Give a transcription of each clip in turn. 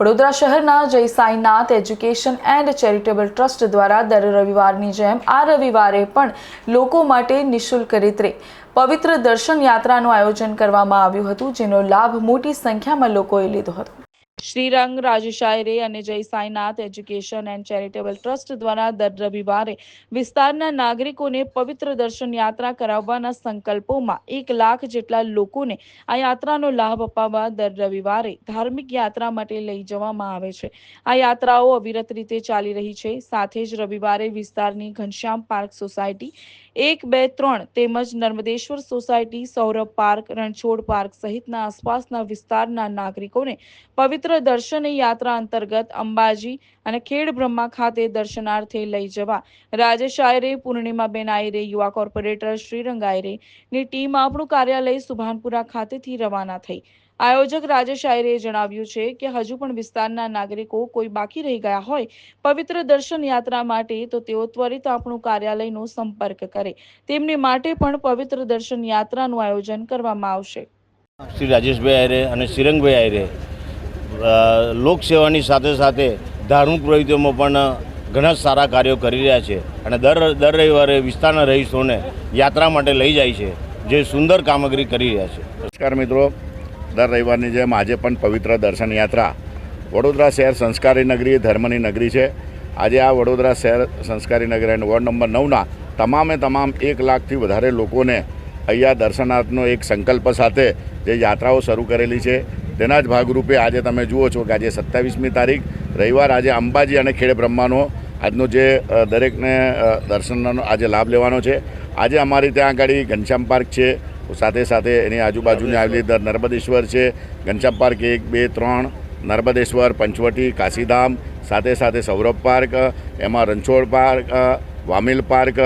વડોદરા શહેરના Jay Sainath education and charitable trust દ્વારા દર રવિવારની જેમ આ રવિવારે પણ લોકો માટે નિઃશુલ્ક રીતે પવિત્ર દર્શન યાત્રાનું આયોજન કરવામાં આવ્યું હતું, જેનો લાભ મોટી સંખ્યામાં લોકોએ લીધો હતો. શ્રીરંગ રાજશાયરે અને Jay Sainath education and charitable trust દ્વારા દર રવિવારે વિસ્તારના નાગરિકોને પવિત્ર દર્શન યાત્રા કરાવવાના સંકલ્પોમાં એક લાખ જેટલા લોકોને આ યાત્રાનો લાભ અપાવવા દર રવિવારે ધાર્મિક યાત્રા માટે લઈ જવામાં આવે છે. આ યાત્રાઓ અવિરત રીતે ચાલી રહી છે. સાથે જ રવિવારે વિસ્તારની ઘનશ્યામ પાર્ક સોસાયટી, એક, બે, ત્રણ તેમજ Narmadeshwar society, Saurabh park, Ranchhod park સહિતના આસપાસના વિસ્તારના નાગરિકોને પવિત્ર દર્શન યાત્રા અંતર્ગત અંબાજી અને ખેડ બ્રહ્મા ખાતે દર્શનાર્થે લઈ જવા. રાજેશ આયરે પૂર્ણિમાબેન આયરે યુવા કોર્પોરેટર શ્રીરંગ આયરે ની ટીમ આપણું કાર્યાલય સુભાનપુરા ખાતેથી રવાના થઈ. આયોજક રાજેશ આયરે જણાવ્યું છે કે હજુ પણ વિસ્તારના નાગરિકો કોઈ બાકી રહી ગયા હોય પવિત્ર દર્શન યાત્રા માટે તો તેઓ ત્વરિત આપણું કાર્યાલયનો સંપર્ક કરે. તેમની માટે પણ પવિત્ર દર્શન યાત્રાનું આયોજન કરવામાં આવશે. શ્રી રાજેશભાઈ આયરે અને શ્રીરંગભાઈ આયરે લોકસેવાની સાથે સાથે ધાર્મિક પ્રવૃત્તિઓમાં પણ ઘણા સારા કાર્યો કરી રહ્યા છે. અને દર દર રવિવારે વિસ્તારના રહીશોને યાત્રા માટે લઈ જાય છે, જે સુંદર કામગીરી કરી રહ્યા છે. નમસ્કાર મિત્રો. દર રવિવારની જેમ આજે પણ પવિત્ર દર્શન યાત્રા. વડોદરા શહેર સંસ્કારી નગરી ધર્મની નગરી છે. આજે આ વડોદરા શહેર સંસ્કારી નગરી અને વોર્ડ નંબર નવના તમામે તમામ એક લાખથી વધારે લોકોને અહીંયા દર્શનાર્થનો એક સંકલ્પ સાથે જે યાત્રાઓ શરૂ કરેલી છે. તેના જ ભાગરૂપે આજે તમે જુઓ છો કે આજે સત્તાવીસમી તારીખ, રવિવાર આજે અંબાજી અને ખેડ બ્રહ્માનો આજનો જે દરેકને દર્શનનો આજે લાભ લેવાનો છે. આજે અમારી ત્યાં આગળ ઘનશ્યામ પાર્ક છે. સાથે સાથે એની આજુબાજુની આવેલી નર્મદેશ્વર છે. ઘનશ્યામ પાર્ક એક, બે, ત્રણ, નર્મદેશ્વર, પંચવટી, કાશીધામ, સાથે સાથે સૌરભ પાર્ક, એમાં રણછોડ પાર્ક, વામિલ પાર્ક,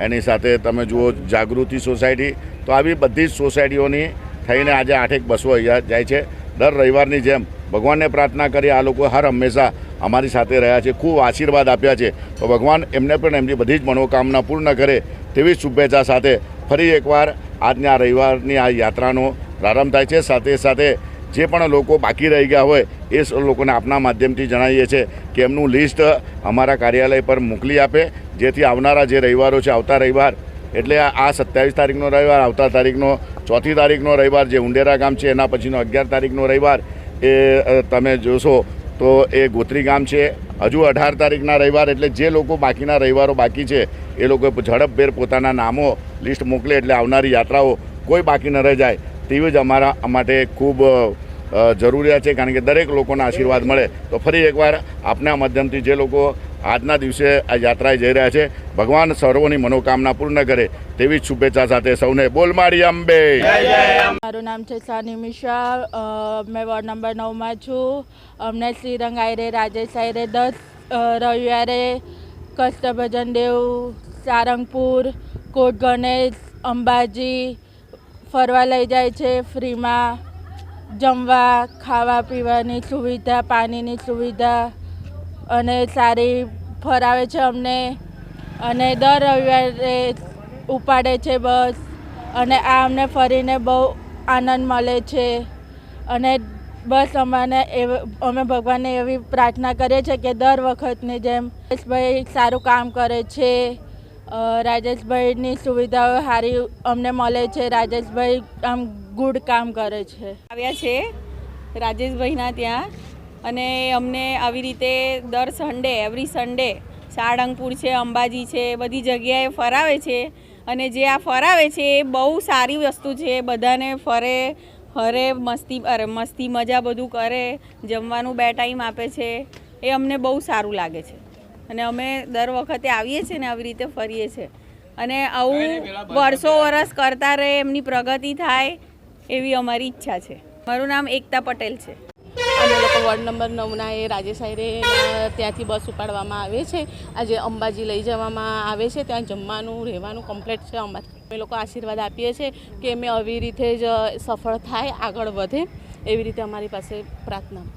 એની સાથે તમે જુઓ જાગૃતિ સોસાયટી. તો આવી બધી જ સોસાયટીઓની થઈને આજે આઠેક બસો અહીંયા જાય છે. દર રવિવારની જેમ ભગવાનને પ્રાર્થના કરી આ લોકો હર હંમેશા અમારી સાથે રહ્યા છે. ખૂબ આશીર્વાદ આપ્યા છે. તો ભગવાન એમને પણ એમની બધી જ મનોકામના પૂર્ણ કરે તેવી શુભેચ્છા સાથે ફરી એકવાર આજની આ રવિવારની આ યાત્રાનો પ્રારંભ થાય છે. સાથે સાથે જે પણ લોકો બાકી રહી ગયા હોય એ લોકોને આપના માધ્યમથી જણાવીએ છીએ કે એમનું લિસ્ટ અમારા કાર્યાલય પર મોકલી આપે, જેથી આવનારા જે રવિવારો છે, આવતા રવિવાર એટલે આ સત્યાવીસ તારીખનો રવિવાર, આવતા તારીખનો ચોથી તારીખનો રવિવાર, જે ઉંડેરા ગામ છે, એના પછીનો અગિયાર તારીખનો રવિવાર, એ તમે જોશો તો એ ગોત્રી ગામ છે. હજુ અઢાર તારીખના રવિવાર, એટલે જે લોકો બાકીના રવિવારો બાકી છે, એ લોકો ઝડપભેર પોતાના નામો લિસ્ટ મોકલે, એટલે આવનારી યાત્રાઓ કોઈ બાકી ન રહી જાય. તેવી જ અમારા માટે ખૂબ જરૂરિયાત છે, કારણ કે દરેક લોકોના આશીર્વાદ મળે. તો ફરી એકવાર આપના માધ્યમથી જે લોકો આજના દિવસે આ યાત્રાએ જઈ રહ્યા છે. ભગવાન સર્વોની મનોકામના પૂર્ણ કરે તેવી શુભેચ્છા સાથે સૌને બોલમારી અંબે. મારું નામ છે સાની મિશ્રા. મેં વોર્ડ નંબર નવમાં છું. અમને શ્રીરંગ આયરે રાજેશ આયરે દસ રવિવારે કષ્ટભજન દેવ સારંગપુર કોટ ગણેશ અંબાજી ફરવા લઈ જાય છે ફ્રીમાં. જમવા ખાવા પીવાની સુવિધા પાણીની સુવિધા અને સારી ફરાવે છે અમને. અને દર રવિવારે ઉપાડે છે બસ. અને આ અમને ફરીને બહુ આનંદ મળે છે. અને બસ અમાને અમે ભગવાનને એવી પ્રાર્થના કરીએ છીએ કે દર વખતની જેમ રાજેશભાઈ સારું કામ કરે છે. રાજેશભાઈની સુવિધાઓ સારી અમને મળે છે. રાજેશભાઈ આમ ગુડ કામ કરે છે. આવ્યા છે રાજેશભાઈના ત્યાં. અને અમને આવી રીતે દર સન્ડે એવરી સન્ડે સાળંગપુર છે અંબાજી છે બધી જગ્યાએ ફરાવે છે. અને જે આ ફરાવે છે એ બહુ સારી વસ્તુ છે. બધાને ફરે ફરે મસ્તી અરે મસ્તી મજા બધું કરે જમવાનું બે ટાઈમ આપે છે. એ અમને બહુ સારું લાગે છે. અને અમે દર વખતે આવીએ છીએ ને આવી રીતે ફરીએ છીએ. અને આવું વર્ષો વર્ષ કરતા રહે એમની પ્રગતિ થાય એવી અમારી ઈચ્છા છે. મારું નામ એકતા પટેલ છે. વોર્ડ નંબર નવના એ રાજેશ ત્યાંથી બસ ઉપાડવામાં આવે છે. આજે અંબાજી લઈ જવામાં આવે છે. ત્યાં જમવાનું, રહેવાનું કમ્પ્લેટ છે. અંબાજી અમે લોકો આશીર્વાદ આપીએ છીએ કે અમે આવી રીતે જ સફળ થાય, આગળ વધે. એવી રીતે અમારી પાસે પ્રાર્થના.